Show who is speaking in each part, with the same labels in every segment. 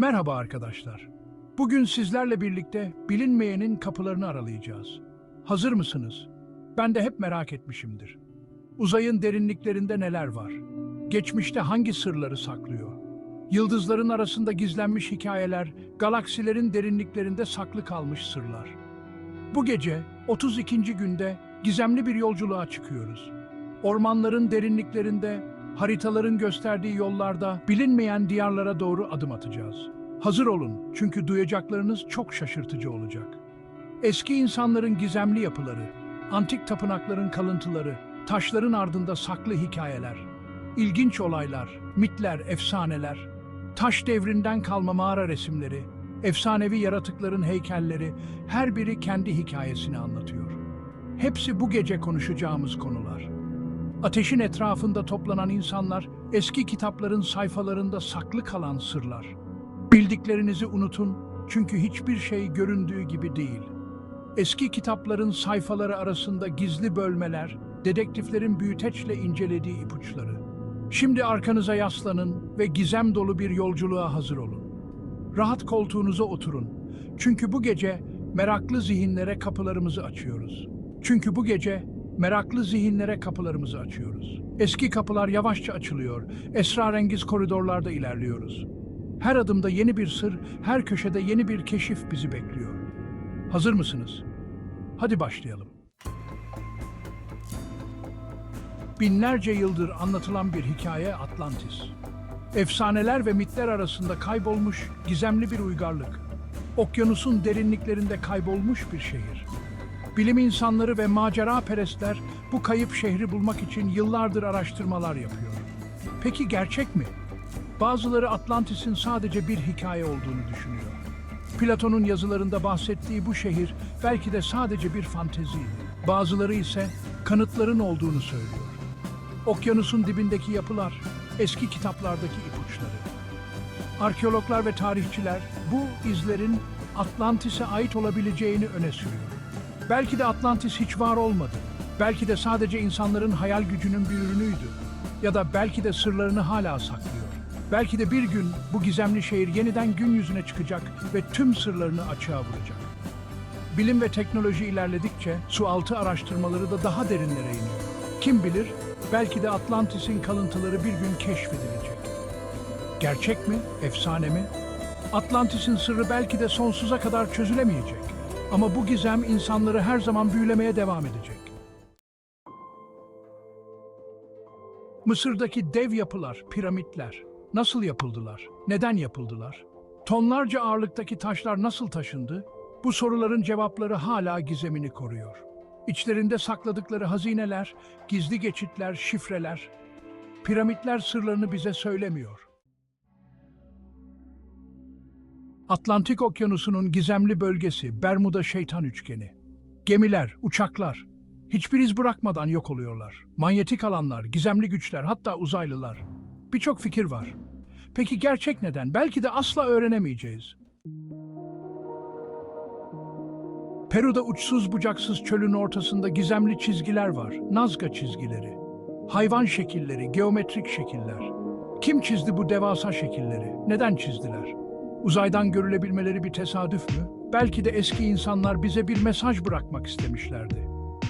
Speaker 1: Merhaba arkadaşlar. Bugün sizlerle birlikte bilinmeyenin kapılarını aralayacağız. Hazır mısınız? Ben de hep merak etmişimdir. Uzayın derinliklerinde neler var? Geçmişte hangi sırları saklıyor? Yıldızların arasında gizlenmiş hikayeler, galaksilerin derinliklerinde saklı kalmış sırlar. Bu gece 32. günde gizemli bir yolculuğa çıkıyoruz. Ormanların derinliklerinde, haritaların gösterdiği yollarda bilinmeyen diyarlara doğru adım atacağız. Hazır olun çünkü duyacaklarınız çok şaşırtıcı olacak. Eski insanların gizemli yapıları, antik tapınakların kalıntıları, taşların ardında saklı hikayeler, ilginç olaylar, mitler, efsaneler, taş devrinden kalma mağara resimleri, efsanevi yaratıkların heykelleri, her biri kendi hikayesini anlatıyor. Hepsi bu gece konuşacağımız konular. Ateşin etrafında toplanan insanlar, eski kitapların sayfalarında saklı kalan sırlar. Bildiklerinizi unutun çünkü hiçbir şey göründüğü gibi değil. Eski kitapların sayfaları arasında gizli bölmeler, dedektiflerin büyüteçle incelediği ipuçları. Şimdi arkanıza yaslanın ve gizem dolu bir yolculuğa hazır olun. Rahat koltuğunuza oturun. Çünkü bu gece meraklı zihinlere kapılarımızı açıyoruz. Çünkü bu gece meraklı zihinlere kapılarımızı açıyoruz. Eski kapılar yavaşça açılıyor. Esrarengiz koridorlarda ilerliyoruz. Her adımda yeni bir sır, her köşede yeni bir keşif bizi bekliyor. Hazır mısınız? Hadi başlayalım. Binlerce yıldır anlatılan bir hikaye Atlantis. Efsaneler ve mitler arasında kaybolmuş gizemli bir uygarlık. Okyanusun derinliklerinde kaybolmuş bir şehir. Bilim insanları ve macera perestler bu kayıp şehri bulmak için yıllardır araştırmalar yapıyor. Peki gerçek mi? Bazıları Atlantis'in sadece bir hikaye olduğunu düşünüyor. Platon'un yazılarında bahsettiği bu şehir belki de sadece bir fanteziydi. Bazıları ise kanıtların olduğunu söylüyor. Okyanusun dibindeki yapılar, eski kitaplardaki ipuçları. Arkeologlar ve tarihçiler bu izlerin Atlantis'e ait olabileceğini öne sürüyor. Belki de Atlantis hiç var olmadı. Belki de sadece insanların hayal gücünün bir ürünüydü. Ya da belki de sırlarını hala saklıyor. Belki de bir gün bu gizemli şehir yeniden gün yüzüne çıkacak ve tüm sırlarını açığa vuracak. Bilim ve teknoloji ilerledikçe su altı araştırmaları da daha derinlere iniyor. Kim bilir belki de Atlantis'in kalıntıları bir gün keşfedilecek. Gerçek mi, efsane mi? Atlantis'in sırrı belki de sonsuza kadar çözülemeyecek. Ama bu gizem insanları her zaman büyülemeye devam edecek. Mısır'daki dev yapılar, piramitler nasıl yapıldılar? Neden yapıldılar? Tonlarca ağırlıktaki taşlar nasıl taşındı? Bu soruların cevapları hala gizemini koruyor. İçlerinde sakladıkları hazineler, gizli geçitler, şifreler. Piramitler sırlarını bize söylemiyor. Atlantik Okyanusu'nun gizemli bölgesi Bermuda Şeytan Üçgeni. Gemiler, uçaklar hiçbir iz bırakmadan yok oluyorlar. Manyetik alanlar, gizemli güçler, hatta uzaylılar. Birçok fikir var. Peki gerçek neden? Belki de asla öğrenemeyeceğiz. Peru'da uçsuz bucaksız çölün ortasında gizemli çizgiler var. Nazca çizgileri. Hayvan şekilleri, geometrik şekiller. Kim çizdi bu devasa şekilleri? Neden çizdiler? Uzaydan görülebilmeleri bir tesadüf mü? Belki de eski insanlar bize bir mesaj bırakmak istemişlerdi.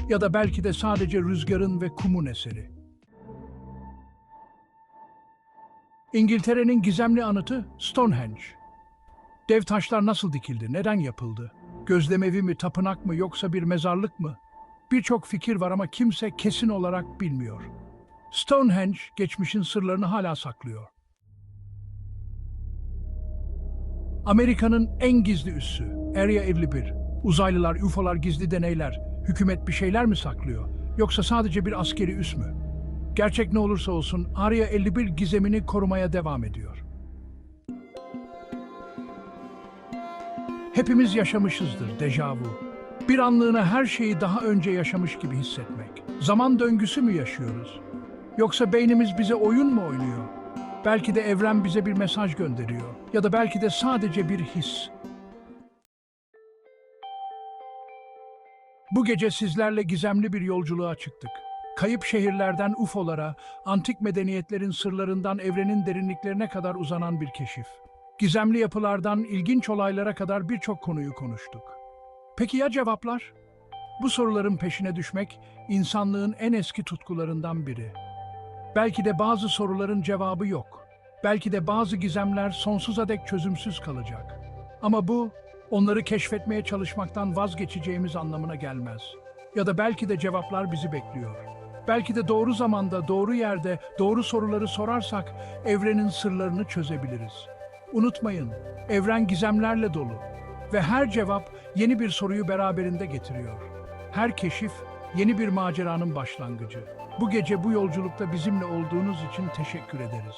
Speaker 1: Ya da belki de sadece rüzgarın ve kumun eseri. İngiltere'nin gizemli anıtı Stonehenge. Dev taşlar nasıl dikildi, neden yapıldı? Gözlemevi mi, tapınak mı yoksa bir mezarlık mı? Birçok fikir var ama kimse kesin olarak bilmiyor. Stonehenge geçmişin sırlarını hala saklıyor. Amerika'nın en gizli üssü, Area 51. Uzaylılar, UFO'lar, gizli deneyler, hükümet bir şeyler mi saklıyor? Yoksa sadece bir askeri üs mü? Gerçek ne olursa olsun Area 51 gizemini korumaya devam ediyor. Hepimiz yaşamışızdır dejavu. Bir anlığına her şeyi daha önce yaşamış gibi hissetmek. Zaman döngüsü mü yaşıyoruz? Yoksa beynimiz bize oyun mu oynuyor? Belki de evren bize bir mesaj gönderiyor. Ya da belki de sadece bir his. Bu gece sizlerle gizemli bir yolculuğa çıktık. Kayıp şehirlerden UFO'lara, antik medeniyetlerin sırlarından evrenin derinliklerine kadar uzanan bir keşif. Gizemli yapılardan ilginç olaylara kadar birçok konuyu konuştuk. Peki ya cevaplar? Bu soruların peşine düşmek insanlığın en eski tutkularından biri. Belki de bazı soruların cevabı yok. Belki de bazı gizemler sonsuza dek çözümsüz kalacak. Ama bu onları keşfetmeye çalışmaktan vazgeçeceğimiz anlamına gelmez. Ya da belki de cevaplar bizi bekliyor. Belki de doğru zamanda, doğru yerde, doğru soruları sorarsak evrenin sırlarını çözebiliriz. Unutmayın, evren gizemlerle dolu ve her cevap yeni bir soruyu beraberinde getiriyor. Her keşif yeni bir maceranın başlangıcı. Bu gece bu yolculukta bizimle olduğunuz için teşekkür ederiz.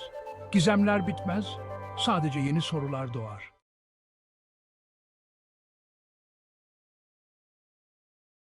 Speaker 1: Gizemler bitmez, sadece yeni sorular doğar.